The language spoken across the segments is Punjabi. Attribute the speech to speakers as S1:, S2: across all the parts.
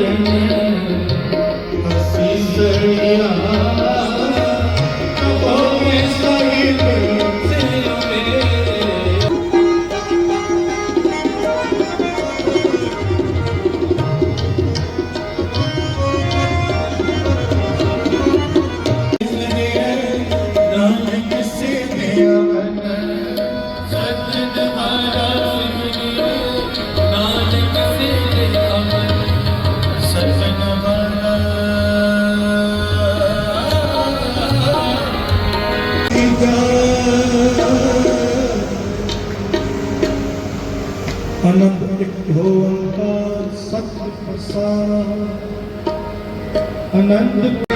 S1: Amen. ਅਨੰਦ ਇੱਕ ਓੰਕਾਰ ਸਤਿ ਪ੍ਰਸਾਦ ਅਨੰਦ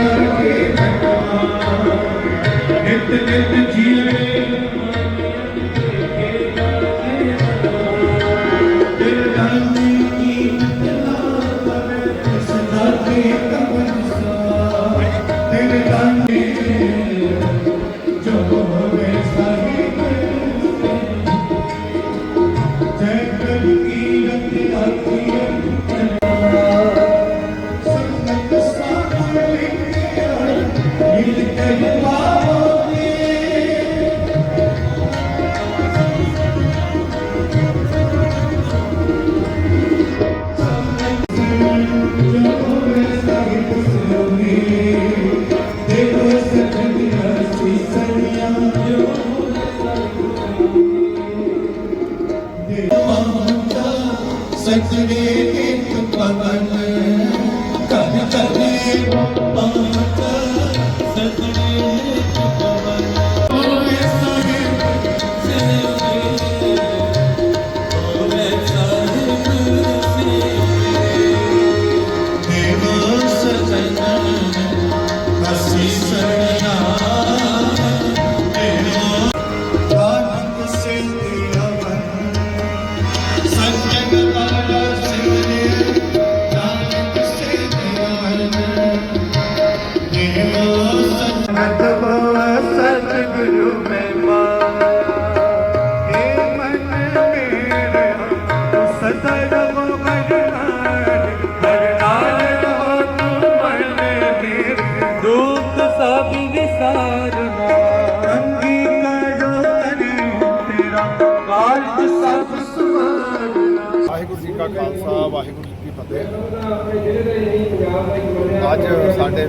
S1: ਸਜਣੇ ਇੱਕ
S2: ਵਾਹਿਗੁਰੂ ਜੀ ਕੀ ਫਤਿਹ। ਅੱਜ ਸਾਡੇ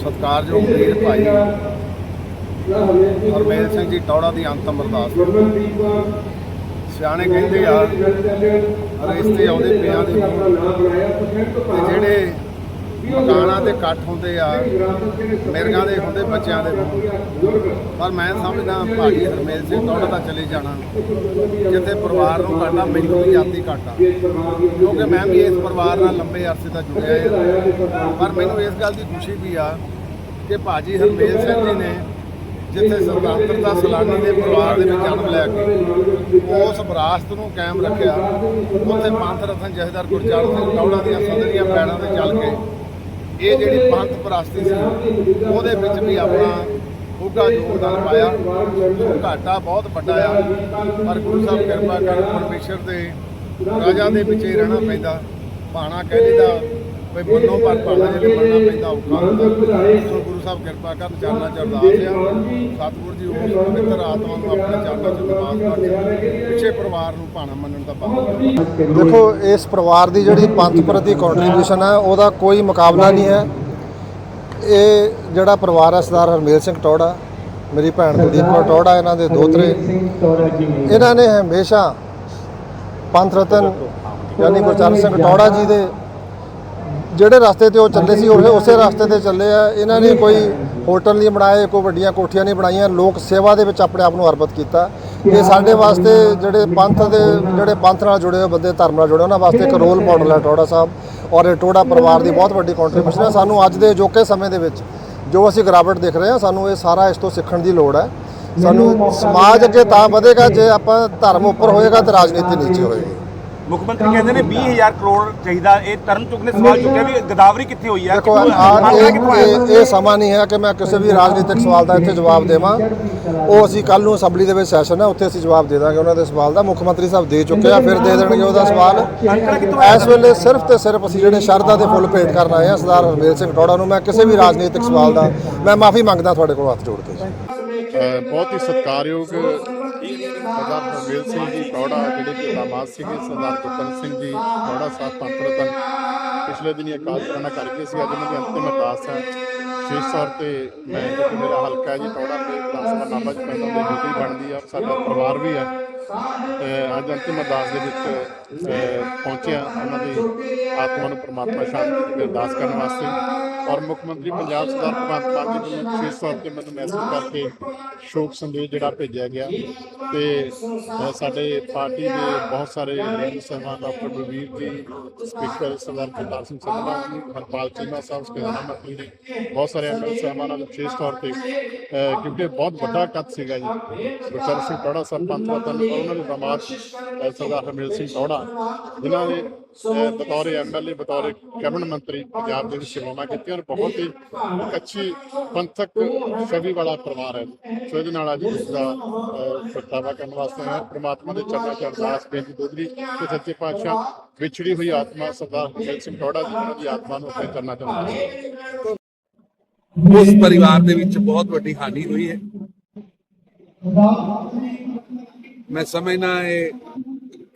S2: ਸਤਿਕਾਰਯੋਗ ਵੀਰ ਭਾਈ ਹਰਮੇਲ ਸਿੰਘ ਜੀ ਟੌੜਾ ਦੀ ਅੰਤਮ ਅਰਦਾਸ ਸਿਆਣੇ ਕਹਿੰਦੇ ਆ ਰਿਸ਼ਤੇ ਆਉਂਦੇ ਪਿਆਂ ਦੇ ਜਿਹੜੇ ਮਕਾਨਾਂ ਤੇ ਇਕੱਠ ਹੁੰਦੇ ਆ, ਮਿਰਗਾਂ ਦੇ ਹੁੰਦੇ, ਬੱਚਿਆਂ ਦੇ ਪਰ ਮੈਂ ਸਮਝਦਾ ਭਾਜੀ ਹਰਮੇਲ ਸਿੰਘ ਟੌੜਾ ਦਾ ਚਲੇ ਜਾਣਾ। ਜਿੱਥੇ ਪਰਿਵਾਰ ਨੂੰ ਘਾਟਾ, ਮੈਨੂੰ ਵੀ ਜਾਤੀ ਘਾਟਾ। ਕਿਉਂਕਿ ਮੈਂ ਵੀ ਇਸ ਪਰਿਵਾਰ ਨਾਲ ਲੰਬੇ ਅਰਸੇ ਤੋਂ ਜੁੜਿਆ ਹਾਂ ਪਰ ਮੈਨੂੰ ਇਸ ਗੱਲ ਦੀ ਖੁਸ਼ੀ ਵੀ ਆ ਕਿ ਭਾਜੀ ਹਰਮੇਲ ਸਿੰਘ ਜੀ ਨੇ ਜਿੱਥੇ ਸੁਤੰਤਰਤਾ ਸੈਲਾਨੀ ਦੇ ਪਰਿਵਾਰ ਦੇ ਵਿੱਚ ਜਨਮ ਲੈ ਕੇ, ਉਸ ਵਿਰਾਸਤ ਨੂੰ ਕਾਇਮ ਰੱਖਿਆ। ਉੱਥੇ ਪੰਥ ਰਤਨ ਜਥੇਦਾਰ ਗੁਰਚਰਨ ਸਿੰਘ ਟੌੜਾ ਦੀਆਂ ਸੰਦਰੀਆਂ ਪੈੜਾਂ ਤੇ ਚੱਲ ਕੇ ਇਹ ਜਿਹੜੀ ਪੰਥ ਪ੍ਰਾਸਤੀ ਸੀ, ਉਹਦੇ ਵਿੱਚ ਵੀ ਆਪਣਾ ਉੱਘਾ ਯੋਗਦਾਨ ਪਾਇਆ। ਘਾਟਾ ਬਹੁਤ ਵੱਡਾ ਆ, ਪਰ ਗੁਰੂ ਸਾਹਿਬ ਕਿਰਪਾ ਕਰ ਪਰਮੇਸ਼ਰ ਦੇ ਰਾਜਾ ਦੇ ਵਿੱਚ ਹੀ ਰਹਿਣਾ ਪੈਂਦਾ। ਭਾਣਾ ਕਹਿ ਲਈਦਾ ਕੋਈ ਮੰਨੋ ਪਰ ਭਾਣਾ ਜਿਹੜੇ ਮੰਨਣਾ ਪੈਂਦਾ ਔਖਾ। ਹੁੰਦਾ ਸੋ ਗੁਰੂ ਸਾਹਿਬ ਕਿਰਪਾ ਕਰਨ ਚਰਨਾਂ ਚ ਅਰਦਾਸ ਆ। ਸਤਿਗੁਰੂ ਜੀ ਉਸ ਪਵਿੱਤਰ ਆਤਮਾ ਨੂੰ ਆਪਣੇ ਚਰਨਾਂ ਚ ਨਿਵਾਸ ਬਖਸ਼ੇ ਪਿੱਛੇ ਪਰਿਵਾਰ ਨੂੰ ਭਾਣਾ ਮੰਨਣ ਦਾ ਬਾਤ
S3: ਦੇਖੋ ਇਸ ਪਰਿਵਾਰ ਦੀ ਜਿਹੜੀ ਪੰਥ ਪ੍ਰਤੀ ਕੰਟਰੀਬਿਊਸ਼ਨ ਹੈ ਉਹਦਾ ਕੋਈ ਮੁਕਾਬਲਾ ਨਹੀਂ ਹੈ। ਇਹ ਜਿਹੜਾ ਪਰਿਵਾਰ ਹੈ ਸਰਦਾਰ ਹਰਮੇਲ ਸਿੰਘ ਟੌੜਾ ਮੇਰੀ ਭੈਣ ਕੁਲਦੀਪ ਕੌਰ ਟੌੜਾ ਇਹਨਾਂ ਦੇ ਦੋਤਰੇ। ਇਹਨਾਂ ਨੇ ਹਮੇਸ਼ਾ ਪੰਥ ਰਤਨ ਯਾਨੀ ਗੁਰਚਰਨ ਸਿੰਘ ਟੌੜਾ ਜੀ ਦੇ ਜਿਹੜੇ ਰਸਤੇ ਤੇ ਉਹ ਚੱਲੇ ਸੀ, ਉਹ ਉਸੇ ਰਸਤੇ ਤੇ ਚੱਲੇ ਆ। ਇਹਨਾਂ ਨੇ ਕੋਈ ਹੋਟਲ ਨਹੀਂ ਬਣਾਏ, ਕੋਈ ਵੱਡੀਆਂ ਕੋਠੀਆਂ ਨਹੀਂ ਬਣਾਈਆਂ। ਲੋਕ ਸੇਵਾ ਦੇ ਵਿੱਚ ਆਪਣੇ ਆਪ ਨੂੰ ਅਰਪਿਤ ਕੀਤਾ। ਇਹ ਸਾਡੇ ਵਾਸਤੇ ਜਿਹੜੇ ਪੰਥ ਦੇ, ਜਿਹੜੇ ਪੰਥ ਨਾਲ ਜੁੜੇ ਹੋਏ ਬੰਦੇ, ਧਰਮ ਨਾਲ ਜੁੜੇ ਉਹਨਾਂ ਵਾਸਤੇ ਇੱਕ ਰੋਲ ਮਾਡਲ ਹੈ ਟੋੜਾ ਸਾਹਿਬ ਔਰ ਇਹ ਟੋੜਾ ਪਰਿਵਾਰ ਦੀ ਬਹੁਤ ਵੱਡੀ ਕੰਟਰੀਬਿਊਸ਼ਨ ਹੈ। ਸਾਨੂੰ ਅੱਜ ਦੇ ਅਜੋਕੇ ਸਮੇਂ ਦੇ ਵਿੱਚ ਜੋ ਅਸੀਂ ਗਿਰਾਵਟ ਦੇਖ ਰਹੇ ਹਾਂ, ਸਾਨੂੰ ਇਹ ਸਾਰਾ ਇਸ ਤੋਂ ਸਿੱਖਣ ਦੀ ਲੋੜ ਹੈ। ਸਾਨੂੰ ਸਮਾਜ ਅੱਗੇ ਤਾਂ ਵਧੇਗਾ, ਜੇ ਆਪਾਂ ਧਰਮ ਉੱਪਰ ਹੋਏਗਾ ਤੇ ਰਾਜਨੀਤੀ ਨੀਚੇ ਹੋਏਗੀ।
S4: ਮੁੱਖ ਮੰਤਰੀ ਕਹਿੰਦੇ ਨੇ 20000 ਕਰੋੜ ਚਾਹੀਦਾ। ਇਹ ਤਰਨ ਚੁੱਕ ਨੇ ਸਵਾਲ ਚੁੱਕਿਆ ਵੀ ਗਦਾਵਰੀ ਕਿੱਥੇ ਹੋਈ ਹੈ
S3: ਦੇਖੋ? ਇਹ ਇਹ ਸਮਾਂ ਨਹੀਂ ਹੈ ਕਿ ਮੈਂ ਕਿਸੇ ਵੀ ਰਾਜਨੀਤਿਕ ਸਵਾਲ ਦਾ ਇੱਥੇ ਜਵਾਬ ਦੇਵਾਂ। ਉਹ ਅਸੀਂ ਕੱਲ ਨੂੰ ਅਸੈਂਬਲੀ ਦੇ ਵਿੱਚ ਸੈਸ਼ਨ ਹੈ ਉੱਥੇ ਅਸੀਂ ਜਵਾਬ ਦੇ ਦਾਂਗੇ ਉਹਨਾਂ ਦੇ ਸਵਾਲ ਦਾ। ਮੁੱਖ ਮੰਤਰੀ ਸਾਹਿਬ ਦੇ ਚੁੱਕੇ ਆ ਫਿਰ ਦੇ ਦੇਣਗੇ ਉਹਦਾ ਸਵਾਲ। ਇਸ ਵੇਲੇ ਸਿਰਫ ਤੇ ਸਿਰਫ ਅਸੀਂ ਜਿਹੜੇ ਸ਼ਰਧਾ ਦੇ ਫੁੱਲ ਭੇਟ ਕਰਨ ਆਏ ਆ ਸਰਦਾਰ ਹਰਮੇਲ ਸਿੰਘ ਟੌੜਾ ਨੂੰ ਮੈਂ ਕਿਸੇ ਵੀ ਰਾਜਨੀਤਿਕ ਸਵਾਲ ਦਾ ਮੈਂ ਮਾਫੀ ਮੰਗਦਾ ਤੁਹਾਡੇ ਕੋਲ ਹੱਥ ਜੋੜ ਕੇ।
S5: ਬਹੁਤ ਹੀ ਸਤਿਕਾਰਯੋਗ ਸਰਦਾਰ ਹਰਮੇਲ ਸਿੰਘ ਜੀ ਟੌੜਾ ਜਿਹੜੇ ਕਿ ਸੀਗੇ ਸਰਦਾਰ ਗੁਰਤਨ ਸਿੰਘ ਜੀ ਟੌੜਾ ਸਾਹਿਬ ਪੰਥ ਪਿਛਲੇ ਦਿਨੀ ਅਕਾਲ ਕਰਨਾ ਕਰਕੇ ਸੀ, ਅੱਜ ਉਹਨਾਂ ਦੀ ਅੰਤਿਮ ਅਰਦਾਸ ਹੈ। ਵਿਸ਼ੇਸ਼ ਤੌਰ ਤੇ ਮੈਂ ਮੇਰਾ ਹਲਕਾ ਜੀ ਟੌੜਾ ਤੇ ਵਿਧਾਨ ਸਭਾ ਚ ਪੈਂਦਾ ਦੀ ਡਿਊਟੀ ਬਣਦੀ ਆ, ਸਾਡਾ ਪਰਿਵਾਰ ਵੀ ਹੈ। ਅੱਜ ਅੰਤਿਮ ਅਰਦਾਸ ਦੇ ਵਿੱਚ ਪਹੁੰਚਿਆ ਉਹਨਾਂ ਦੀ ਆਤਮਾ ਨੂੰ ਪਰਮਾਤਮਾ ਸ਼ਾਂਤੀ ਦੀ ਅਰਦਾਸ ਕਰਨ ਵਾਸਤੇ। ਔਰ ਮੁੱਖ ਮੰਤਰੀ ਪੰਜਾਬ ਸਰਦਾਰ ਭਗਵੰਤ ਮਾਨ ਜੀ ਨੂੰ ਵਿਸ਼ੇਸ਼ ਤੌਰ ਤੇ ਮੈਨੂੰ ਮੈਸੇਜ ਕਰਕੇ ਸ਼ੋਕ ਸੰਦੇਸ਼ ਜਿਹੜਾ ਭੇਜਿਆ ਗਿਆ ਤੇ ਅ, ਸਾਡੇ ਪਾਰਟੀ ਦੇ ਬਹੁਤ ਸਾਰੇ ਲੀਡਰ ਸਾਹਿਬਾਨ ਡਾਕਟਰ ਬਲਵੀਰ ਜੀ ਸਪੀਕਰ ਸਰਦਾਰ ਕਰਤਾਰ ਸਿੰਘ ਸੰਧਵਾ ਜੀ ਹਰਪਾਲ ਚੀਮਾ ਸਾਹਿਬ ਸਪੀਕਰ ਮੰਤਰੀ ਜੀ ਬਹੁਤ ਸਾਰੇ ਐਮਐਲ ਸਾਹਿਬਾਨਾਂ ਨੂੰ ਵਿਸ਼ੇਸ਼ ਤੌਰ ਤੇ ਕਿਉਂਕਿ ਬਹੁਤ ਵੱਡਾ ਕੱਦ ਸੀਗਾ ਜੀ। ਗੁਰਚਰਨ ਸਿੰਘ ਟੌੜਾ ਸਾਹਿਬ ਪੰਥ ਉਹਨਾਂ ਦੇ ਦਮਾਦ ਸਰਦਾਰ ਹਰਮੇਲ ਸਿੰਘ ਟੌੜਾ ਜਿਨ੍ਹਾਂ ਨੇ ਬਤੌਰ ਐਮਐਲਏ ਬਤੌਰ ਕੈਬਨਿਟ ਮੰਤਰੀ ਪੰਜਾਬ ਦੇ ਵਿੱਚ ਸੇਵਾਵਾਂ ਕੀਤੀਆਂ ਔਰ ਬਹੁਤ ਹੀ ਇੱਕ ਅੱਛੀ ਪੰਥਕ ਛਵੀ ਵਾਲਾ ਪਰਿਵਾਰ ਹੈ। ਸੋ ਇਹਦੇ ਨਾਲ ਅੱਜ ਇਸ ਦਾ ਅ, ਪ੍ਰਗਟਾਵਾ ਕਰਨ ਵਾਸਤੇ ਹੈ ਪ੍ਰਮਾਤਮਾ ਦੇ ਚਰਨਾਂ 'ਚ ਅਰਦਾਸ ਬੇਨਤੀ ਦੋਦਰੀ ਕਿ ਸੱਚੇ ਪਾਤਸ਼ਾਹ ਵਿਛੜੀ ਹੋਈ ਆਤਮਾ ਸਰਦਾਰ ਹਰਮੇਲ ਸਿੰਘ ਟੌੜਾ ਜੀ ਦੀ ਆਤਮਾ ਨੂੰ ਆਪਣੇ ਚਰਨਾਂ 'ਚ ਨਵਾਜ਼ੇ
S6: ਉਸ ਪਰਿਵਾਰ ਦੇ ਵਿੱਚ ਬਹੁਤ ਵੱਡੀ ਹਾਨੀ ਹੋਈ ਹੈ। ਮੈਂ ਸਮਝਣਾ ਇਹ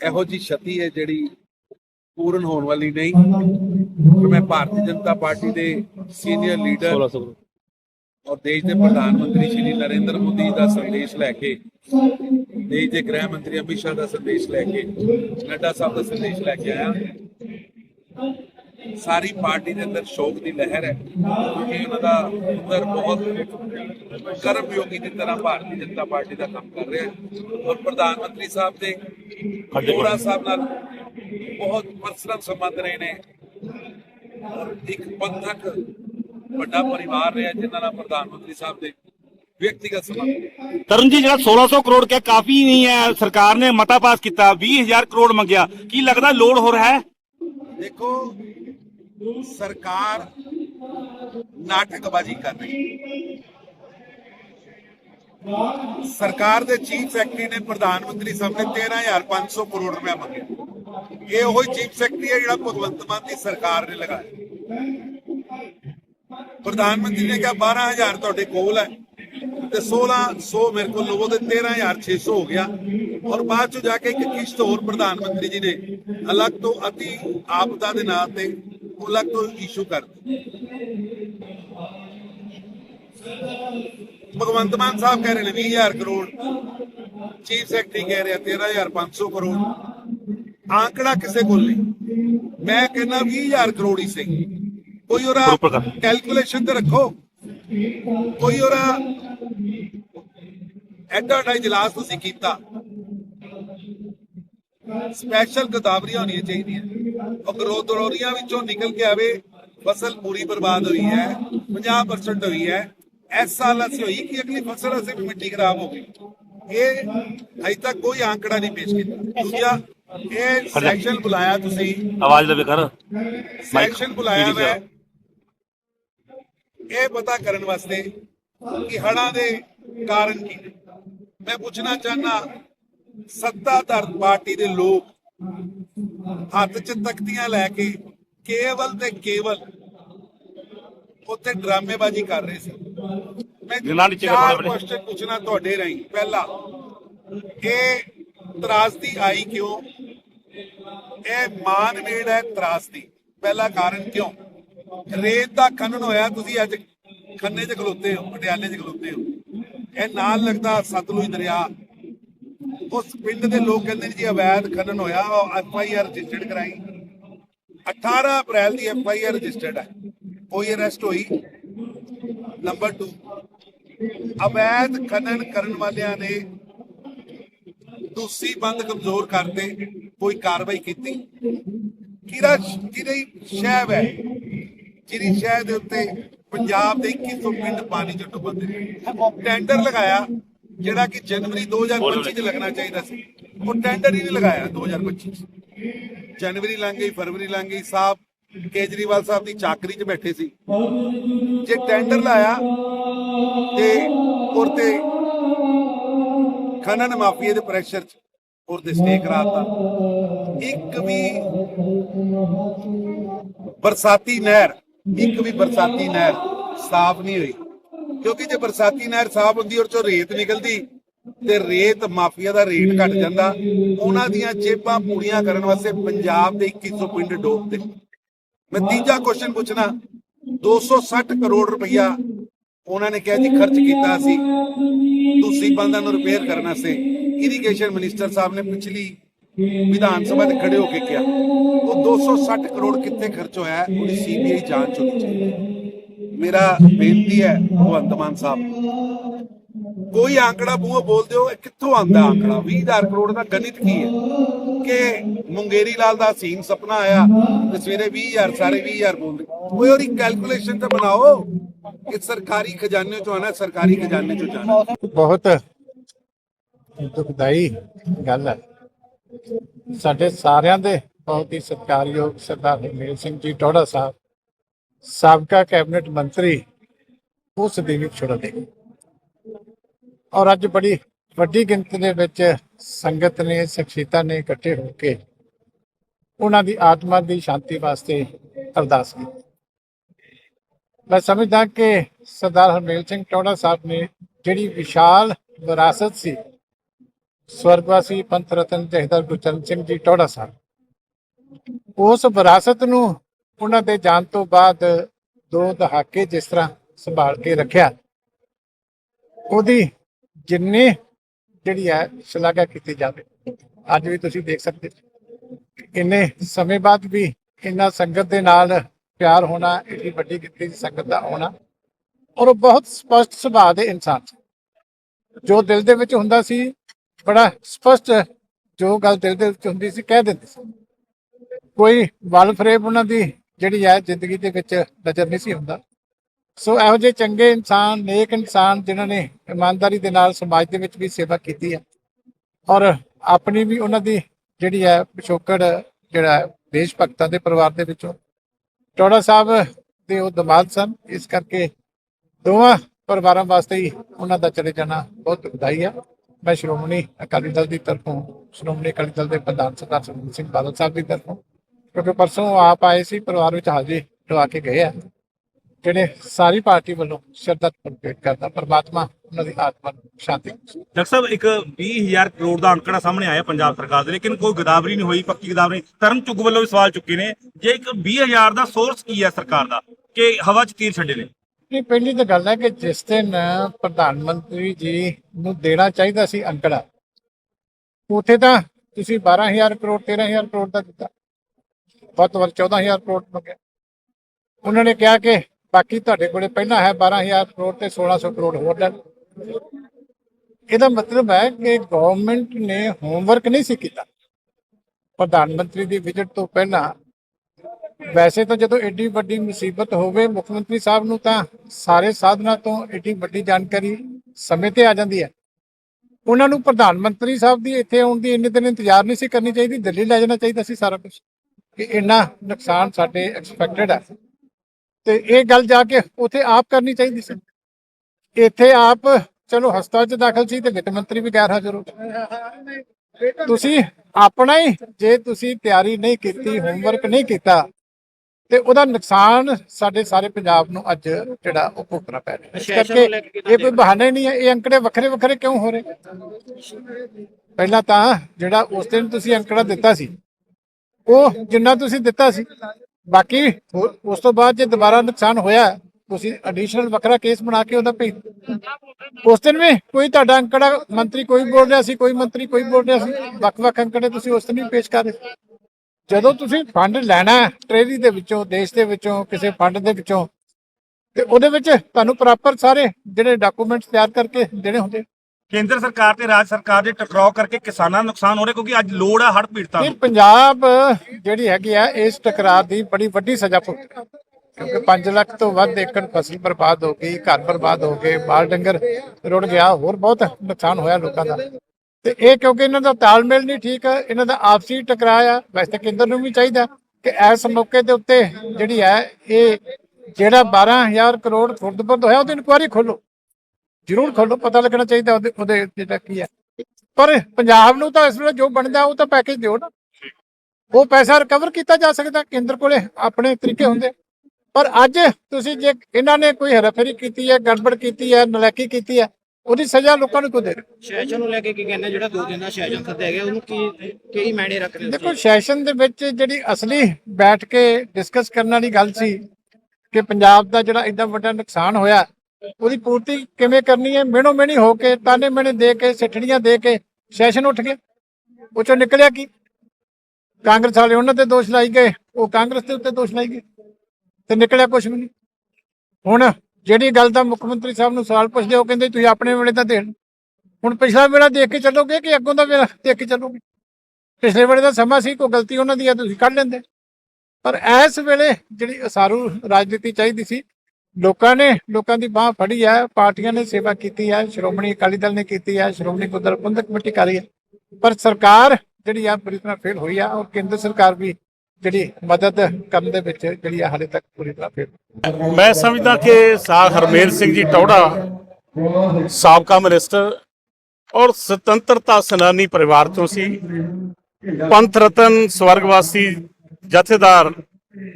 S6: ਇਹੋ ਜੀ ਛਤੀ ਹੈ ਜਿਹੜੀ ਪੂਰਨ ਹੋਣ ਵਾਲੀ ਨਹੀਂ। ਕਿ ਮੈਂ ਭਾਰਤੀ ਜਨਤਾ ਪਾਰਟੀ ਦੇ ਸੀਨੀਅਰ ਲੀਡਰ ਔਰ ਦੇਸ਼ ਦੇ ਪ੍ਰਧਾਨ ਮੰਤਰੀ ਸ਼੍ਰੀ ਨਰਿੰਦਰ ਮੋਦੀ ਦਾ ਸੰਦੇਸ਼ ਲੈ ਕੇ ਦੇਸ਼ ਦੇ ਗ੍ਰਹਿ ਮੰਤਰੀ ਅਮਿਤ ਸ਼ਾਹ ਦਾ ਸੰਦੇਸ਼ ਲੈ ਕੇ ਨੱਡਾ ਸਾਹਿਬ ਦਾ ਸੰਦੇਸ਼ ਲੈ ਕੇ ਆਇਆ। ਸਾਰੀ ਪਾਰਟੀ ਦੇ ਅੰਦਰ ਸ਼ੋਕ ਦੀ ਲਹਿਰ ਹੈ ਕਿਉਂਕਿ ਉਹਨਾਂ ਦਾ ਅੰਦਰ ਬਹੁਤ ਕਰਮਯੋਗੀ ਦੀ ਤਰ੍ਹਾਂ ਭਾਰਤੀ ਜਨਤਾ ਪਾਰਟੀ ਦਾ ਕੰਮ ਕਰ ਰਿਹਾ ਹੈ। ਔਰ ਪ੍ਰਧਾਨ ਮੰਤਰੀ ਸਾਹਿਬ ਦੇ ਹੋਰਾ ਸਾਹਿਬ ਨਾਲ ਬਹੁਤ ਪਰਸਨਲ ਸੰਬੰਧ ਰਹੇ ਨੇ। ਇੱਕ ਪੰਥਕ ਵੱਡਾ ਪਰਿਵਾਰ ਰਿਹਾ ਜਿਨ੍ਹਾਂ ਨਾਲ ਪ੍ਰਧਾਨ ਮੰਤਰੀ ਸਾਹਿਬ ਦੇ ਵਿਅਕਤੀਗਤ ਸੰਬੰਧ।
S4: ਤਰਨ ਜੀ ਜਿਹੜਾ 1600 ਕਰੋੜ ਕਿਹਾ ਕਾਫੀ ਨਹੀਂ ਹੈ ਸਰਕਾਰ ਨੇ ਮਤਾ ਪਾਸ ਕੀਤਾ 20000 ਕਰੋੜ ਮੰਗਿਆ। ਕੀ ਲੱਗਦਾ ਲੋਡ ਹੋ ਰਿਹਾ ਹੈ?
S6: ਦੇਖੋ ਸਰਕਾਰ ਨਾਟਕਬਾਜ਼ੀ ਕਰ ਰਹੀ ਸਰਕਾਰ ਦੇ ਚੀਫ ਸੈਕਟਰੀ ਨੇ ਪ੍ਰਧਾਨ ਮੰਤਰੀ ਸਾਹਮਣੇ 13500 ਕਰੋੜ ਰੁਪਏ ਮੰਗਿਆ। ਇਹ ਉਹੀ ਚੀਫ ਸੈਕਟਰੀ ਹੈ ਜਿਹੜਾ ਭਗਵੰਤ ਮਾਨ ਦੀ ਸਰਕਾਰ ਨੇ ਲਗਾਇਆ। ਪ੍ਰਧਾਨ ਮੰਤਰੀ ਨੇ ਕਿਹਾ 12000 ਤੁਹਾਡੇ ਕੋਲ ਹੈ ਤੇ 1600 ਮੇਰੇ ਕੋਲ ਲਵੋ ਤੇ 13600 ਹੋ ਗਿਆ। ਔਰ ਬਾਅਦ ਚ ਜਾ ਕੇ ਇੱਕ ਕਿਸ਼ਤ ਹੋਰ ਪ੍ਰਧਾਨ ਮੰਤਰੀ ਜੀ ਨੇ ਅਲੱਗ ਤੋਂ ਅਤੀ ਆਪਦਾ ਦੇ ਨਾਂ ਤੇ ਅਲੱਗ ਤੋਂ ਇਸ਼ੂ ਕਰ ਦਿੱਤੀ। ਭਗਵੰਤ ਮਾਨ ਸਾਹਿਬ ਕਹਿ ਰਹੇ ਨੇ 20000 ਕਰੋੜ। ਚੀਫ ਸੈਕਟਰੀ ਕਹਿ ਰਿਹਾ 13500 ਕਰੋੜ। ਆંકੜਾ ਕਿਸੇ ਕੋਲ ਨਹੀਂ। ਮੈਂ ਕਹਿੰਦਾ 20000 ਕਰੋੜ ਹੀ ਸਹੀ। ਕੋਈ ਉਹਦਾ ਕੈਲਕੂਲੇਸ਼ਨ ਤੇ ਰੱਖੋ। ਕੋਈ ਉਹਦਾ ਐਡਾ ਵੱਡਾ ਇਜਲਾਸ ਤੁਸੀਂ ਕੀਤਾ। ਸਪੈਸ਼ਲ ਗਦਾਵਰੀਆਂ ਹੋਣੀਆਂ ਚਾਹੀਦੀਆਂ। ਉਹ ਗਰੋਦਰੋਰੀਆਂ ਵਿੱਚੋਂ ਨਿਕਲ ਕੇ ਆਵੇ ਫਸਲ ਪੂਰੀ ਬਰਬਾਦ ਹੋਈ ਹੈ 50% ਹੋਈ ਹੈ। ਇਸ ਸਾਲ ਅਸੀਂ ਹੋਈ ਕਿ ਅਗਲੀ ਫਸਲ ਅਸੀਂ ਵੀ ਮਿੱਟੀ ਖਰਾਬ ਹੋ ਗਈ। ਇਹ ਅਜੇ ਤੱਕ ਕੋਈ ਆંકੜਾ ਨਹੀਂ ਪੇਸ਼ ਕੀਤਾ। ਦੂਜਾ ਇਹ ਸੈਕਸ਼ਨ ਬੁਲਾਇਆ ਤੁਸੀਂ।
S4: ਆਵਾਜ਼ ਲਵੇ ਕਰ
S6: ਸੈਕਸ਼ਨ ਬੁਲਾਇਆ ਮੈਂ। ਇਹ ਪਤਾ ਕਰਨ ਵਾਸਤੇ ਕਿ ਹੜ੍ਹਾਂ ਦੇ ਕਾਰਨ ਕੀ ਮੈਂ ਪੁੱਛਣਾ ਚਾਹਨਾ ਸੱਤਾਧਰ ਪਾਰਟੀ ਦੇ ਲੋਕ ਹੱਥ 'ਚ ਤਖਤੀਆਂ ਲੈ ਕੇ ਕੇਵਲ ਤੇ ਕੇਵਲ ਉੱਥੇ ਡਰਾਮੇਬਾਜ਼ੀ ਕਰ ਰਹੇ ਸੀ। ਮੈਂ ਚਾਰ। ਕੁਐਸਚਨ ਪੁੱਛਣਾ ਤੁਹਾਡੇ ਰਾਹੀਂ। ਪਹਿਲਾ ਇਹ ਤਰਾਸਦੀ ਆਈ ਕਿਉਂ? ਇਹ ਮਾਨ ਮੇਡ ਹੈ ਤਰਾਸਦੀ। ਪਹਿਲਾ ਕਾਰਨ ਕਿਉਂ? ਰੇਤ ਦਾ ਖਨਨ ਹੋਇਆ ਤੁਸੀਂ ਅੱਜ ਖੰਨੇ 'ਚ ਖਲੋਤੇ ਹੋ ਪਟਿਆਲੇ 'ਚ ਖਲੋਤੇ ਹੋ। ਇਹ ਨਾਲ ਲੱਗਦਾ ਸਤਲੁਜ ਦਰਿਆ। ਉਸ ਪਿੰਡ ਦੇ ਲੋਕ ਕਹਿੰਦੇ ਨੇ ਜੀ ਅਵੈਧ ਖਨਨ ਹੋਇਆ ਐਫ ਆਈ ਆਰ ਰਜਿਸਟਰਡ ਕਰਾਈ। 18 ਅਪ੍ਰੈਲ ਦੀ ਐਫ ਆਈ ਆਰ ਰਜਿਸਟਰਡ ਹੈ। ਕੋਈ ਅਰੈਸਟ ਹੋਈ? ਨੰਬਰ 2 ਅਵੈਧ ਖਨਨ ਕਰਨ ਵਾਲਿਆਂ ਨੇ ਦੂਸੀ ਬੰਦ ਕਮਜ਼ੋਰ ਕਰਤੇ ਕੋਈ ਕਾਰਵਾਈ ਕੀਤੀ? ਕਿਹੜਾ ਕਿਹੜੀ ਸ਼ਹਿਬ ਹੈ? ਜਿਹੜੀ ਸ਼ਹਿਰ ਦੇ ਉੱਤੇ ਪੰਜਾਬ ਦੇ 2100 ਪਿੰਡ ਪਾਣੀ ਚ ਡੁੱਬਦੇ ਨੇ ਟੈਂਡਰ ਲਗਾਇਆ ਜਿਹੜਾ ਕਿ ਜਨਵਰੀ 2025 ਚ ਲੱਗਣਾ ਚਾਹੀਦਾ ਸੀ। ਉਹ ਟੈਂਡਰ ਹੀ ਨਹੀਂ ਲਗਾਇਆ 2025 ਚ। ਜਨਵਰੀ ਲੰਘ ਗਈ ਫਰਵਰੀ ਲੰਘ ਗਈ ਸਾਹਿਬ ਕੇਜਰੀਵਾਲ ਸਾਹਿਬ ਦੀ ਚਾਕਰੀ 'ਚ ਬੈਠੇ ਸੀ। ਜੇ ਟੈਂਡਰ ਲਾਇਆ ਤੇ ਔਰ ਖਨਨ ਮਾਫੀਏ ਦੇ ਪ੍ਰੈਸ਼ਰ 'ਚ ਔਰ ਸਟੇ ਕਰਾਤਾ। ਇੱਕ ਵੀ ਬਰਸਾਤੀ ਨਹਿਰ, ਇੱਕ ਵੀ ਬਰਸਾਤੀ ਨਹਿਰ ਸਾਫ਼ ਨਹੀਂ ਹੋਈ। ਕਿਉਂਕਿ ਜੇ ਬਰਸਾਤੀ ਨਹਿਰ ਸਾਫ਼ ਹੁੰਦੀ ਔਰ ਚੋਂ ਰੇਤ ਨਿਕਲਦੀ, ਤੇ ਰੇਤ ਮਾਫੀਆ ਦਾ ਰੇਟ ਘਟ ਜਾਂਦਾ। ਉਹਨਾਂ ਦੀਆਂ ਜੇਬਾਂ ਪੂਰੀਆਂ ਕਰਨ ਵਾਸਤੇ ਪੰਜਾਬ ਦੇ 2100 ਪਿੰਡ ਡੋਬਦੇ। ਮੈਂ ਤੀਜਾ ਕੁਐਸਚਨ ਪੁੱਛਣਾ। 260 ਕਰੋੜ ਰੁਪਈਆ ਉਹਨਾਂ ਨੇ ਕਿਹਾ ਜੀ ਖਰਚ ਕੀਤਾ ਸੀ। ਤੁਸੀਂ ਬੰਦਾਂ ਨੂੰ ਰਿਪੇਅਰ ਕਰਨ ਵਾਸਤੇ ਇਰੀਗੇਸ਼ਨ ਮਿਨਿਸਟਰ ਸਾਹਿਬ ਨੇ ਪਿਛਲੀ ਵਿਧਾਨ ਸਭਾ ਦੇ ਖੜੇ ਹੋ ਕੇ ਕਿਹਾ, ਉਹ 260 ਕਰੋੜ ਕਿੱਥੇ ਖਰਚ ਹੋਇਆ ਹੈ? ਉਹਦੀ ਸੀਬੀਆਈ ਜਾਂਚ ਹੋਣੀ ਚਾਹੀਦੀ ਮੇਰਾ ਬੇਨਤੀ ਹੈ, ਭਗਵੰਤ ਮਾਨ ਸਾਹਿਬ ਕੋਈ ਆંકੜਾ ਮੂੰਹੋਂ ਬੋਲਦੇ ਹੋ ਕਿੱਥੋਂ ਆਂਦਾ ਆંકੜਾ 20000 ਕਰੋੜ ਦਾ ਗਣਿਤ ਕੀ ਹੈ? ਕਿ ਮੁੰਗੇਰੀ ਲਾਲ ਦਾ ਹਸੀਨ ਸੁਪਨਾ ਆਇਆ ਤੇ ਸਵੇਰੇ 20000 ਸਾਰੇ 20000 ਬੋਲਦੇ। ਕੋਈ ਉਹਦੀ ਕੈਲਕੂਲੇਸ਼ਨ ਤਾਂ ਬਣਾਓ। ਕਿ ਸਰਕਾਰੀ ਖਜ਼ਾਨੇ ਚੋਂ ਆਣਾ ਸਰਕਾਰੀ ਖਜ਼ਾਨੇ ਚੋਂ ਜਾਣਾ।
S7: ਬਹੁਤ ਦੁਖਦਾਈ ਗੱਲ ਹੈ। ਸਾਡੇ ਸਾਰਿਆਂ ਦੇ ਬਹੁਤ ਹੀ ਸਤਿਕਾਰਯੋਗ ਸਰਦਾਰ ਹਰਮੇਲ ਸਿੰਘ ਜੀ ਟੋੜਾ ਸਾਹਿਬ, ਸਾਬਕਾ ਕੈਬਨਿਟ ਮੰਤਰੀ ਉਸ ਦੀ ਵੀ ਛੁੜਾ ਦੇ ਔਰ ਅੱਜ ਬੜੀ ਵੱਡੀ ਗਿਣਤੀ ਦੇ ਵਿੱਚ ਸੰਗਤ ਨੇ, ਸ਼ਖਸੀਅਤਾਂ ਨੇ ਇਕੱਠੇ ਹੋ ਕੇ ਉਹਨਾਂ ਦੀ ਆਤਮਾ ਦੀ ਸ਼ਾਂਤੀ ਵਾਸਤੇ ਅਰਦਾਸ ਕੀਤੀ। ਮੈਂ ਸਮਝਦਾ ਕਿ ਸਰਦਾਰ ਹਰਮੇਲ ਸਿੰਘ ਟੌੜਾ ਸਾਹਿਬ ਨੇ ਜਿਹੜੀ ਵਿਸ਼ਾਲ ਵਿਰਾਸਤ ਸੀ, ਸਵਰਗਵਾਸੀ ਪੰਥ ਰਤਨ ਜਹਦਰ ਗੁਰਚਰਨ ਸਿੰਘ ਜੀ ਟੋੜਾ ਸਾਹਿਬ, ਉਸ ਵਿਰਾਸਤ ਨੂੰ ਉਹਨਾਂ ਦੇ ਜਾਣ ਤੋਂ ਬਾਅਦ ਦੋ ਦਹਾਕੇ ਜਿਸ ਤਰ੍ਹਾਂ ਸੰਭਾਲ ਕੇ ਰੱਖਿਆ, ਉਹਦੀ ਜਿੰਨੀ ਜਿਹੜੀ ਹੈ ਸ਼ਲਾਘਾ ਕੀਤੀ ਜਾਵੇ, ਅੱਜ ਵੀ ਤੁਸੀਂ ਦੇਖ ਸਕਦੇ ਇੰਨੇ ਸਮੇਂ ਬਾਅਦ ਵੀ ਇੰਨਾ ਸੰਗਤ ਦੇ ਨਾਲ ਪਿਆਰ ਹੋਣਾ, ਇੰਨੀ ਵੱਡੀ ਗਿਣਤੀ ਦੀ ਸੰਗਤ ਦਾ ਆਉਣਾ, ਔਰ ਉਹ ਬਹੁਤ ਸਪਸ਼ਟ ਸੁਭਾਅ ਦੇ ਇਨਸਾਨ ਸੀ। ਜੋ ਦਿਲ ਦੇ ਵਿੱਚ ਹੁੰਦਾ ਸੀ, ਬੜਾ ਸਪਸ਼ਟ ਜੋ ਗੱਲ ਦਿਲ ਦੇ ਵਿੱਚ ਹੁੰਦੀ ਸੀ, ਕਹਿ ਦਿੰਦੇ ਸੀ। ਕੋਈ ਵੱਲ ਫਰੇਬ ਉਹਨਾਂ ਦੀ ਜਿਹੜੀ ਹੈ ਜ਼ਿੰਦਗੀ ਦੇ ਵਿੱਚ ਨਜ਼ਰ ਨਹੀਂ ਸੀ ਹੁੰਦਾ ਸੋ ਇਹੋ ਜਿਹੇ ਚੰਗੇ ਇਨਸਾਨ, ਨੇਕ ਇਨਸਾਨ ਜਿਨ੍ਹਾਂ ਨੇ ਇਮਾਨਦਾਰੀ ਦੇ ਨਾਲ ਸਮਾਜ ਦੇ ਵਿੱਚ ਵੀ ਸੇਵਾ ਕੀਤੀ ਹੈ ਔਰ ਆਪਣੀ ਵੀ ਉਹਨਾਂ ਦੀ ਜਿਹੜੀ ਹੈ ਪਿਛੋਕੜ ਜਿਹੜਾ ਦੇਸ਼ ਭਗਤਾਂ ਦੇ ਪਰਿਵਾਰ ਦੇ ਵਿੱਚੋਂ। ਟੋੜਾ ਸਾਹਿਬ ਦੇ ਉਹ ਦਮਾਦ ਸਨ, ਇਸ ਕਰਕੇ ਦੋਵਾਂ ਪਰਿਵਾਰਾਂ ਵਾਸਤੇ ਹੀ ਉਹਨਾਂ ਦਾ ਚਲੇ ਜਾਣਾ ਬਹੁਤ ਦੁਖਦਾਈ ਹੈ। ਮੈਂ ਸ਼੍ਰੋਮਣੀ ਅਕਾਲੀ ਦਲ ਦੀ ਤਰਫੋਂ, ਸ਼੍ਰੋਮਣੀ ਅਕਾਲੀ ਦਲ ਦੇ ਪ੍ਰਧਾਨ ਸਰਦਾਰ ਸੁਖਬੀਰ ਸਿੰਘ ਬਾਦਲ ਸਾਹਿਬ ਦੀ ਤਰਫੋਂ, ਕਿਉਂਕਿ ਪਰਸੋਂ ਆਪ ਆਏ ਸੀ, ਪਰਿਵਾਰ ਵਿੱਚ ਹਾਜ਼ਰੀ ਲਵਾ ਕੇ ਗਏ ਆ। ਜਿਹੜੇ ਸਾਰੀ ਪਾਰਟੀ ਵੱਲੋਂ ਸ਼ਰਧਾ ਪ੍ਰਗਟ ਕਰਦਾ ਪਰਮਾਤਮਾ ਉਹਨਾਂ ਦੀ ਆਤਮਾ ਨੂੰ ਸ਼ਾਂਤੀ
S4: ਡਾਕਟਰ ਸਾਹਿਬ ਇੱਕ 20000 ਕਰੋੜ ਦਾ ਅੰਕੜਾ ਸਾਹਮਣੇ ਆਇਆ ਪੰਜਾਬ ਸਰਕਾਰ ਦੇ ਲੇਕਿਨ ਕੋਈ ਗਦਾਵਰੀ ਨਹੀਂ ਹੋਈ ਪੱਕੀ ਗਦਾਵਰੀ ਧਰਮ ਚੁੱਗ ਵੱਲੋਂ ਵੀ ਸਵਾਲ ਚੁੱਕੇ ਨੇ ਜੇ ਇੱਕ 20000 ਦਾ ਸੋਰਸ ਕੀ ਹੈ ਸਰਕਾਰ ਦਾ ਕਿ ਹਵਾ 'ਚ ਤੀਰ ਛੱਡੇ ਨੇ?
S7: ਨਹੀਂ ਪਹਿਲੀ ਤਾਂ ਗੱਲ ਹੈ ਕਿ ਜਿਸ ਦਿਨ ਪ੍ਰਧਾਨ ਮੰਤਰੀ ਜੀ ਨੂੰ ਦੇਣਾ ਚਾਹੀਦਾ ਸੀ ਅੰਕੜਾ ਉਥੇ ਤਾਂ ਤੁਸੀਂ 12000 ਕਰੋੜ 13000 ਕਰੋੜ ਦਾ ਦਿੱਤਾ। ਵੱਧ ਵੱਧ 14000 ਕਰੋੜ ਮੰਗਿਆ। ਉਹਨਾਂ ਨੇ ਕਿਹਾ ਕਿ ਬਾਕੀ ਤੁਹਾਡੇ ਕੋਲੇ ਪਹਿਲਾਂ ਹੈ 12000 ਕਰੋੜ ਤੇ 1600 ਕਰੋੜ ਹੋਰ ਲੈ ਇਹਦਾ ਮਤਲਬ ਹੈ ਕਿ ਗਵਰਨਮੈਂਟ ਨੇ ਹੋਮਵਰਕ ਨਹੀਂ ਸੀ ਕੀਤਾ। ਪ੍ਰਧਾਨ ਮੰਤਰੀ ਦੀ ਵਿਜ਼ਿਟ ਤੋਂ ਪਹਿਲਾਂ, ਵੈਸੇ ਤਾਂ ਜਦੋਂ ਐਡੀ ਵੱਡੀ ਮੁਸੀਬਤ ਹੋਵੇ ਮੁੱਖ ਮੰਤਰੀ ਸਾਹਿਬ ਨੂੰ ਤਾਂ ਸਾਰੇ ਸਾਧਨਾਂ ਤੋਂ ਐਡੀ ਵੱਡੀ ਜਾਣਕਾਰੀ ਸਮੇਂ ਤੇ ਆ ਜਾਂਦੀ ਹੈ। ਉਹਨਾਂ ਨੂੰ ਪ੍ਰਧਾਨ ਮੰਤਰੀ ਸਾਹਿਬ ਦੀ ਇੱਥੇ ਆਉਣ ਦੀ ਇੰਨੇ ਦਿਨ ਇੰਤਜ਼ਾਰ ਨਹੀਂ ਸੀ ਕਰਨੀ ਚਾਹੀਦੀ, ਦਿੱਲੀ ਲੈ ਜਾਣਾ ਚਾਹੀਦਾ ਸੀ ਸਾਰਾ ਕੁਝ ਕਿ ਇੰਨਾ ਨੁਕਸਾਨ ਸਾਡੇ ਐਕਸਪੈਕਟਡ ਹੈ। ਤੇ ਇਹ ਗੱਲ ਜਾ ਕੇ ਉੱਥੇ ਆਪ ਕਰਨੀ ਚਾਹੀਦੀ ਸੀ। ਇੱਥੇ ਆਪ ਚਲੋ ਹਸਪਤਾਲ 'ਚ ਦਾਖਲ ਸੀ ਤੇ ਵਿੱਤ ਮੰਤਰੀ ਵੀ ਗੈਰ ਹਾਜ਼ਰ ਹੋ। ਤੁਸੀਂ ਆਪਣਾ ਹੀ ਜੇ ਤੁਸੀਂ ਤਿਆਰੀ ਨਹੀਂ ਕੀਤੀ ਹੋਮਵਰਕ ਨਹੀਂ ਕੀਤਾ ਤੇ ਉਹਦਾ ਨੁਕਸਾਨ ਸਾਡੇ ਸਾਰੇ ਪੰਜਾਬ ਨੂੰ ਅੱਜ ਜਿਹੜਾ ਉਹ ਭੁਗਤਣਾ ਪੈ ਰਿਹਾ। ਇਸ ਕਰਕੇ ਇਹ ਕੋਈ ਬਹਾਨਾ ਹੀ ਨਹੀਂ ਹੈ ਇਹ ਅੰਕੜੇ ਵੱਖਰੇ ਵੱਖਰੇ ਕਿਉਂ ਹੋ ਰਹੇ? ਪਹਿਲਾਂ ਤਾਂ ਜਿਹੜਾ ਉਸ ਦਿਨ ਤੁਸੀਂ ਅੰਕੜਾ ਦਿੱਤਾ ਸੀ ਉਹ ਜਿੰਨਾ ਤੁਸੀਂ ਦਿੱਤਾ ਸੀ ਬਾਕੀ ਹੋ- ਉਸ ਤੋਂ ਬਾਅਦ ਜੇ ਦੁਬਾਰਾ ਨੁਕਸਾਨ ਹੋਇਆ, ਤੁਸੀਂ ਐਡੀਸ਼ਨਲ ਵੱਖਰਾ ਕੇਸ ਬਣਾ ਕੇ ਉਹਦਾ ਭੇਜ ਉਸ ਦਿਨ ਵੀ ਕੋਈ ਤੁਹਾਡਾ ਅੰਕੜਾ ਮੰਤਰੀ ਕੋਈ ਬੋਲ ਰਿਹਾ ਸੀ, ਕੋਈ ਮੰਤਰੀ ਕੋਈ ਬੋਲ ਰਿਹਾ ਸੀ, ਵੱਖ-ਵੱਖ ਅੰਕੜੇ ਤੁਸੀਂ ਉਸ ਦਿਨ ਵੀ ਪੇਸ਼ ਕਰ ਰਹੇ ਜਦੋਂ ਤੁਸੀਂ ਫੰਡ ਲੈਣਾ ਹੈ ਟ੍ਰੇਰੀ ਦੇ ਵਿੱਚੋਂ, ਦੇਸ਼ ਦੇ ਵਿੱਚੋਂ, ਕਿਸੇ ਫੰਡ ਦੇ ਵਿੱਚੋਂ, ਤੇ ਉਹਦੇ ਵਿੱਚ ਤੁਹਾਨੂੰ ਪ੍ਰੋਪਰ ਸਾਰੇ ਜਿਹੜੇ ਡਾਕੂਮੈਂਟਸ ਤਿਆਰ ਕਰਕੇ ਦੇਣੇ ਹੁੰਦੇ।
S4: ਕੇਂਦਰ ਸਰਕਾਰ ਤੇ ਰਾਜ ਸਰਕਾਰ ਦੇ ਟਕਰਾਅ ਕਰਕੇ ਕਿਸਾਨਾਂ ਨੂੰ ਨੁਕਸਾਨ ਹੋ ਰਿਹਾ ਕਿਉਂਕਿ ਅੱਜ ਲੋੜ ਆ ਹੜ੍ਹ ਪੀੜਤਾਂ
S7: ਇਹ
S4: ਨੂੰ
S7: ਪੰਜਾਬ ਜਿਹੜੀ ਹੈਗੀ ਆ, ਇਸ ਟਕਰਾਅ ਦੀ ਬੜੀ ਵੱਡੀ ਸਜ਼ਾ ਭੁਗਤ ਕਿਉਂਕਿ 5 ਲੱਖ ਤੋਂ ਵੱਧ ਏਕੜ ਫਸਲ ਬਰਬਾਦ ਹੋ ਗਈ, ਘਰ ਬਰਬਾਦ ਹੋ ਗਏ, ਬਾਲ ਡੰਗਰ ਰੁੜ ਗਿਆ, ਹੋਰ ਬਹੁਤ ਨੁਕਸਾਨ ਹੋਇਆ ਲੋਕਾਂ ਦਾ। ਤੇ ਇਹ ਕਿਉਂਕਿ ਇਹਨਾਂ ਦਾ ਤਾਲਮੇਲ ਨਹੀਂ ਠੀਕ, ਇਹਨਾਂ ਦਾ ਆਪਸੀ ਟਕਰਾਅ ਆ, ਵੈਸੇ ਤਾਂ ਕੇਂਦਰ ਨੂੰ ਵੀ ਚਾਹੀਦਾ ਕਿ ਇਸ ਮੌਕੇ ਦੇ ਉੱਤੇ ਜਿਹੜੀ ਹੈ, ਇਹ ਜਿਹੜਾ 12000 ਕਰੋੜ ਖੁਰਦਬੁਰਦ ਹੋਇਆ, ਉਹਦੀ ਇਨਕੁਆਇਰੀ ਖੋਲੋ ਜ਼ਰੂਰ ਖੋਲੋ ਪਤਾ ਲੱਗਣਾ ਚਾਹੀਦਾ ਉਹਦੇ ਉਹਦੇ ਜਿਹੜਾ ਕੀ ਹੈ। ਪਰ ਪੰਜਾਬ ਨੂੰ ਤਾਂ ਇਸ ਵੇਲੇ ਜੋ ਬਣਦਾ ਉਹ ਤਾਂ ਪੈਕੇਜ ਦਿਓ ਨਾ। ਉਹ ਪੈਸਾ ਰਿਕਵਰ ਕੀਤਾ ਜਾ ਸਕਦਾ ਕੇਂਦਰ ਕੋਲੇ ਆਪਣੇ ਤਰੀਕੇ ਹੁੰਦੇ। ਪਰ ਅੱਜ ਤੁਸੀਂ ਜੇ ਇਹਨਾਂ ਨੇ ਕੋਈ ਹੇਰਾਫੇਰੀ ਕੀਤੀ ਹੈ ਗੜਬੜ ਕੀਤੀ ਹੈ ਨਲਾਇਕੀ ਕੀਤੀ ਹੈ ਉਹਦੀ ਸਜ਼ਾ ਲੋਕਾਂ ਨੂੰ ਕਿਉਂ ਦੇ?
S8: ਸੈਸ਼ਨ ਨੂੰ ਲੈ ਕੇ ਕੀ ਕਹਿੰਦੇ ਜਿਹੜਾ ਦੋ ਦਿਨ ਦਾ ਸੈਸ਼ਨ ਸੱਦਿਆ ਗਿਆ ਉਹਨੂੰ ਕੀ ਕੀ ਮਾਇਨੇ ਰੱਖਦੇ
S7: ਦੇਖੋ ਸੈਸ਼ਨ ਦੇ ਵਿੱਚ ਜਿਹੜੀ ਅਸਲੀ ਬੈਠ ਕੇ ਡਿਸਕਸ ਕਰਨ ਵਾਲੀ ਗੱਲ ਸੀ ਕਿ ਪੰਜਾਬ ਦਾ ਜਿਹੜਾ ਇੰਨਾ ਵੱਡਾ ਨੁਕਸਾਨ ਹੋਇਆ ਉਹਦੀ ਪੂਰਤੀ ਕਿਵੇਂ ਕਰਨੀ ਹੈ? ਮਿਹਣੋ ਮਿਹਣੀ ਹੋ ਕੇ, ਤਾਨੇ ਮਿਹਣੇ ਦੇ ਕੇ ਸਿੱਠਣੀਆਂ ਦੇ ਕੇ ਸੈਸ਼ਨ ਉੱਠ ਗਿਆ ਉਹ ਚੋਂ ਨਿਕਲਿਆ ਕੀ? ਕਾਂਗਰਸ ਵਾਲੇ ਉਹਨਾਂ ਤੇ ਦੋਸ਼ ਲਾਈ ਗਏ, ਉਹ ਕਾਂਗਰਸ ਦੇ ਉੱਤੇ ਦੋਸ਼ ਲਾਈ ਗਏ ਤੇ ਨਿਕਲਿਆ ਕੁਝ ਵੀ ਨਹੀਂ। ਹੁਣ ਜਿਹੜੀ ਗੱਲ ਦਾ ਮੁੱਖ ਮੰਤਰੀ ਸਾਹਿਬ ਨੂੰ ਸਵਾਲ ਪੁੱਛਦੇ ਉਹ ਕਹਿੰਦੇ ਤੁਸੀਂ ਆਪਣੇ ਵੇਲੇ ਤਾਂ ਦੇਖ ਹੁਣ ਪਿਛਲਾ ਵੇਲਾ ਦੇਖ ਕੇ ਚੱਲੋਗੇ ਕਿ ਅੱਗੋਂ ਦਾ ਵੇਲਾ ਦੇਖ ਕੇ ਚੱਲੋਗੇ? ਪਿਛਲੇ ਵੇਲੇ ਦਾ ਸਮਾਂ ਸੀ, ਕੋਈ ਗਲਤੀ ਉਹਨਾਂ ਦੀ ਹੈ ਤੁਸੀਂ ਕੱਢ ਲੈਂਦੇ। ਪਰ ਇਸ ਵੇਲੇ ਜਿਹੜੀ ਅਸਾਰੂ ਰਾਜਨੀਤੀ ਚਾਹੀਦੀ ਸੀ ਲੋਕਾਂ ਨੇ, ਲੋਕਾਂ ਦੀ ਬਾਹ ਫੜੀ ਹੈ ਪਾਰਟੀਆਂ ਨੇ ਸੇਵਾ ਕੀਤੀ ਹੈ ਸ਼੍ਰੋਮਣੀ ਅਕਾਲੀ ਦਲ ਨੇ ਕੀਤੀ ਹੈ ਸ਼੍ਰੋਮਣੀ ਗੁਰਦੁਆਰਾ ਪ੍ਰਬੰਧਕ ਕਮੇਟੀ ਕਰ ਰਹੀ ਹੈ ਪਰ ਸਰਕਾਰ ਜਿਹੜੀ ਆ ਪੂਰੀ ਤਰ੍ਹਾਂ ਫੇਲ ਹੋਈ ਆ ਔਰ ਕੇਂਦਰ ਸਰਕਾਰ ਵੀ ਜਿਹੜੀ ਮਦਦ ਕਰਨ ਦੇ ਵਿੱਚ ਜਿਹੜੀ ਆ ਹਾਲੇ ਤੱਕ ਪੂਰੀ ਤਰ੍ਹਾਂ ਫੇਲ
S9: ਮੈਂ ਸਮਝਦਾ ਕਿ ਸਾਹ ਹਰਮੇਲ ਸਿੰਘ ਜੀ ਟੌੜਾ ਸਾਬਕਾ ਮਿਨਿਸਟਰ ਔਰ ਸੁਤੰਤਰਤਾ ਸੈਨਾਨੀ ਪਰਿਵਾਰ ਤੋਂ ਸੀ। ਪੰਥ ਰਤਨ ਸਵਰਗਵਾਸੀ ਜਥੇਦਾਰ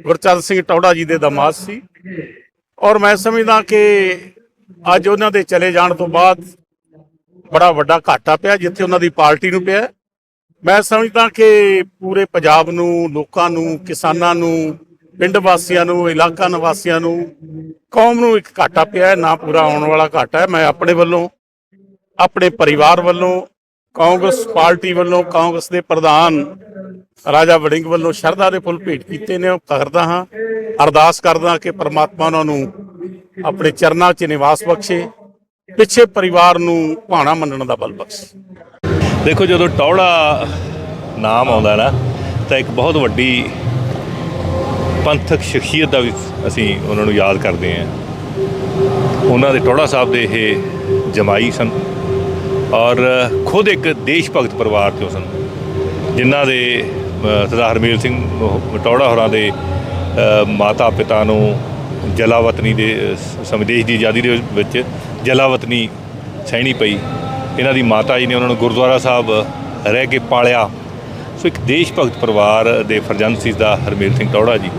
S9: ਗੁਰਚਰਨ ਸਿੰਘ ਟੌੜਾ ਜੀ ਦੇ ਦਮਾਦ ਸੀ। ਔਰ ਮੈਂ ਸਮਝਦਾ ਕਿ ਅੱਜ ਉਹਨਾਂ ਦੇ ਚਲੇ ਜਾਣ ਤੋਂ ਬਾਅਦ ਬੜਾ ਵੱਡਾ ਘਾਟਾ ਪਿਆ, ਜਿੱਥੇ ਉਹਨਾਂ ਦੀ ਪਾਰਟੀ ਨੂੰ ਪਿਆ। ਮੈਂ ਸਮਝਦਾ ਕਿ ਪੂਰੇ ਪੰਜਾਬ ਨੂੰ, ਲੋਕਾਂ ਨੂੰ, ਕਿਸਾਨਾਂ ਨੂੰ, ਪਿੰਡ ਵਾਸੀਆਂ ਨੂੰ, ਇਲਾਕਾ ਨਿਵਾਸੀਆਂ ਨੂੰ ਕੌਮ ਨੂੰ ਇੱਕ ਘਾਟਾ ਪਿਆ ਹੈ, ਨਾ ਪੂਰਾ ਆਉਣ ਵਾਲਾ ਘਾਟਾ ਹੈ। ਮੈਂ ਆਪਣੇ ਵੱਲੋਂ, ਆਪਣੇ ਪਰਿਵਾਰ ਵੱਲੋਂ, ਕਾਂਗਰਸ ਪਾਰਟੀ ਵੱਲੋਂ, ਕਾਂਗਰਸ ਦੇ ਪ੍ਰਧਾਨ ਰਾਜਾ ਵੜਿੰਗ ਵੱਲੋਂ ਸ਼ਰਧਾ ਦੇ ਫੁੱਲ ਭੇਟ ਕੀਤੇ ਨੇ, ਉਹ ਕਰਦਾ ਹਾਂ। ਅਰਦਾਸ ਕਰਦਾ ਕਿ ਪਰਮਾਤਮਾ ਉਹਨਾਂ ਨੂੰ ਆਪਣੇ ਚਰਨਾਂ 'ਚ ਨਿਵਾਸ ਬਖਸ਼ੇ, ਪਿੱਛੇ ਪਰਿਵਾਰ ਨੂੰ ਭਾਣਾ ਮੰਨਣ ਦਾ ਬਲ ਬਖਸ਼ੇ।
S10: ਦੇਖੋ, ਜਦੋਂ ਟੌੜਾ ਨਾਮ ਆਉਂਦਾ ਨਾ, ਤਾਂ ਇੱਕ ਬਹੁਤ ਵੱਡੀ ਪੰਥਕ ਸ਼ਖਸੀਅਤ ਦਾ ਵੀ ਅਸੀਂ ਉਹਨਾਂ ਨੂੰ ਯਾਦ ਕਰਦੇ ਹਾਂ। ਉਹਨਾਂ ਦੇ ਟੌੜਾ ਸਾਹਿਬ ਦੇ ਇਹ ਜਮਾਈ ਸਨ ਔਰ ਖੁਦ ਇੱਕ ਦੇਸ਼ ਭਗਤ ਪਰਿਵਾਰ 'ਚੋਂ ਸਨ, ਜਿਨ੍ਹਾਂ ਦੇ ਸਰਦਾਰ ਹਰਮੇਲ ਸਿੰਘ, ਉਹ ਟੌੜਾ ਹੋਰਾਂ ਦੇ ਮਾਤਾ ਪਿਤਾ ਨੂੰ ਜਲਾਵਤਨੀ ਦੇ ਸ- ਦੀ ਆਜ਼ਾਦੀ ਦੇ ਵਿੱਚ ਜਲਾਵਤਨੀ ਸਹਿਣੀ ਪਈ। ਇਹਨਾਂ ਦੀ ਮਾਤਾ ਜੀ ਨੇ ਉਹਨਾਂ ਨੂੰ ਗੁਰਦੁਆਰਾ ਸਾਹਿਬ ਰਹਿ ਕੇ ਪਾਲਿਆ। ਸੋ ਇੱਕ ਦੇਸ਼ ਭਗਤ ਪਰਿਵਾਰ ਦੇ ਫਰਜ਼ੰਦ ਸੀ ਦਾ ਹਰਮੇਲ ਸਿੰਘ ਟੌੜਾ ਜੀ।